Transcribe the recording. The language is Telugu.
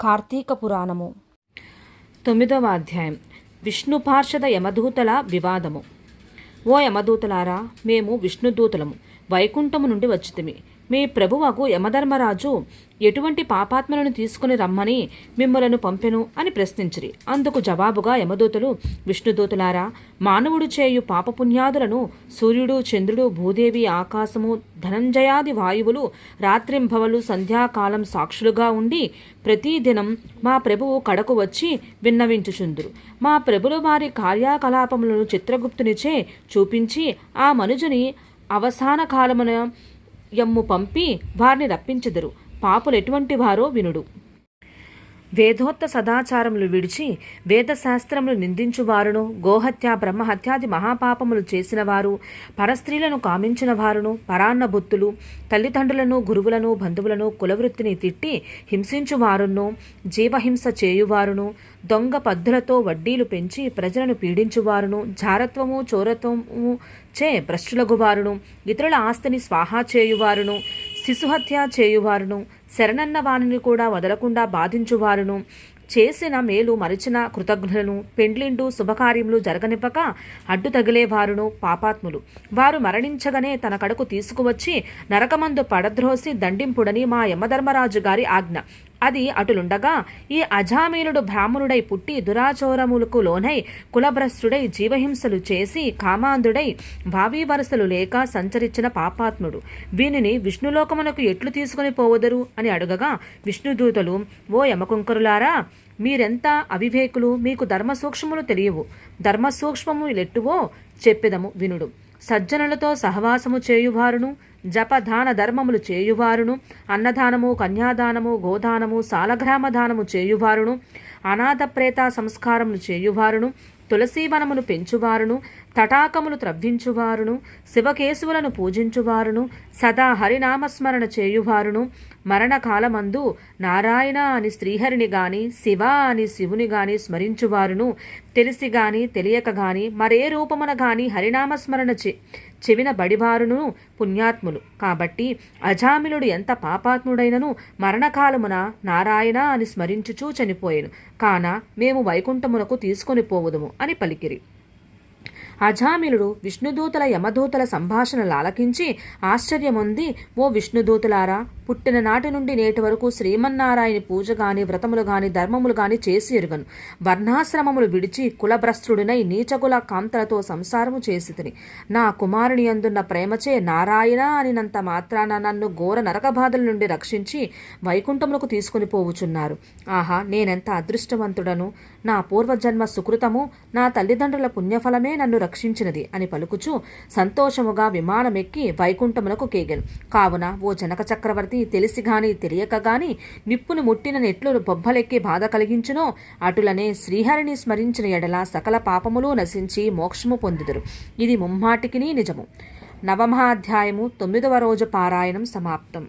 కార్తీక పురాణము. తొమ్మిదవ అధ్యాయం. విష్ణు పార్షద యమదూతల వివాదము. ఓ యమదూతలారా మేము విష్ణుదూతలము వైకుంఠము నుండి వచ్చితిమి. మీ ప్రభువకు యమధర్మరాజు ఎటువంటి పాపాత్మలను తీసుకుని రమ్మని మిమ్మలను పంపెను అని ప్రశ్నించిరి. అందుకు జవాబుగా యమదూతలు విష్ణుదూతులారా మానవుడు చేయు పాపపుణ్యాదులను సూర్యుడు చంద్రుడు భూదేవి ఆకాశము ధనంజయాది వాయువులు రాత్రింభవలు సంధ్యాకాలం సాక్షులుగా ఉండి ప్రతిదినం మా ప్రభువు కడకు వచ్చి విన్నవించుచుందురు. మా ప్రభుల వారి కార్యకలాపములను చిత్రగుప్తునిచే చూపించి ఆ మనుజుని అవసాన కాలమున యమ్ము పంపి వారిని రప్పించెదరు. పాపులు ఎటువంటి వారో వినుడు. వేదోత్త సదాచారములు విడిచి వేదశాస్త్రములు నిందించువారును గోహత్య బ్రహ్మహత్యాది మహాపాపములు చేసినవారు పరస్త్రీలను కామించిన వారును పరాన్నబుత్తులు తల్లిదండ్రులను గురువులను బంధువులను కులవృత్తిని తిట్టి హింసించువారును జీవహింస చేయువారును దొంగ పద్ధులతో వడ్డీలు పెంచి ప్రజలను పీడించువారును జారత్వము చోరత్వము చే భ్రష్టులగువారును ఇతరుల ఆస్తిని స్వాహా చేయువారును శిశుహత్య చేయువారును శరణన్న వాణిని కూడా వదలకుండా బాధించువారును. చేసిన మేలు మరిచిన కృతజ్ఞులను పెండ్లిండు శుభకార్యములు జరగనివ్వక అడ్డు తగిలేవారును పాపాత్ములు. వారు మరణించగానే తన కడకు తీసుకువచ్చి నరకమందు పడద్రోసి దండింపుడని మా యమధర్మరాజు గారి ఆజ్ఞ. అది అటులుండగా ఈ అజామీనుడు బ్రాహ్మణుడై పుట్టి దురాచోరములకు లోనై కులభ్రష్టుడై జీవహింసలు చేసి కామాంధుడై భావీ వరసలు లేక సంచరించిన పాపాత్ముడు. వీనిని విష్ణులోకమునకు ఎట్లు తీసుకుని పోవదరు? అని అడగగా విష్ణుదూతలు ఓ యమకుంకరులారా మీరెంత అవివేకులు? మీకు ధర్మ సూక్ష్మములు తెలియవు. ధర్మ సూక్ష్మము లెట్టువో చెప్పెదము వినుడు. సజ్జనులతో సహవాసము చేయువారును? జపదాన ధర్మములు చేయువారును అన్నదానము కన్యాదానము గోదానము సాలగ్రామదానము చేయువారును అనాథ ప్రేత సంస్కారములు చేయువారును తులసీవనమును పెంచువారును తటాకములు త్రవ్వించువారును శివకేశువులను పూజించువారును సదా హరినామస్మరణ చేయువారును. మరణకాలమందు నారాయణ అని శ్రీహరిని గాని శివ అని శివుని గాని స్మరించువారును. తెలిసి గాని తెలియక గాని మరే రూపమున గాని హరినామస్మరణ చె చెవిన బడివారును పుణ్యాత్ములు. కాబట్టి అజామిలుడు ఎంత పాపాత్ముడైనను మరణకాలమున నారాయణ అని స్మరించుచూ చనిపోయెను. కాన మేము వైకుంఠమునకు తీసుకొని పోవుదుము. అని పలికిరి. అజామిలుడు విష్ణుదూతల యమదూతల సంభాషణలు ఆలకించి ఆశ్చర్యముంది ఓ విష్ణుదూతలారా పుట్టిన నాటి నుండి నేటి వరకు శ్రీమన్నారాయణ పూజ గాని వ్రతములు గాని ధర్మములు గాని చేసి ఎరుగను. వర్ణాశ్రమములు విడిచి కులభ్రష్టుడినై నీచకుల కాంతలతో సంసారము చేసితిని. నా కుమారుని అందున్న ప్రేమచే నారాయణ అనినంత మాత్రాన నన్ను ఘోర నరక బాధల నుండి రక్షించి వైకుంఠములకు తీసుకుని పోవుచున్నారు. ఆహా నేనెంత అదృష్టవంతుడను? నా పూర్వజన్మ సుకృతము నా తల్లిదండ్రుల పుణ్యఫలమే నన్ను రక్షించినది అని పలుకుచూ సంతోషముగా విమానమెక్కి వైకుంఠములకు కేగెను. కావున ఓ జనక చక్రవర్తి తెలిసి గాని తెలియక గాని నిప్పును ముట్టిన నెట్లు బొబ్బలెక్కి బాధ కలిగించునో. అటులనే శ్రీహరిని స్మరించిన ఎడల సకల పాపములు నశించి మోక్షము పొందుదురు. ఇది ముమ్మాటికిని నిజము. నవమాధ్యాయము తొమ్మిదవ రోజు పారాయణం సమాప్తం.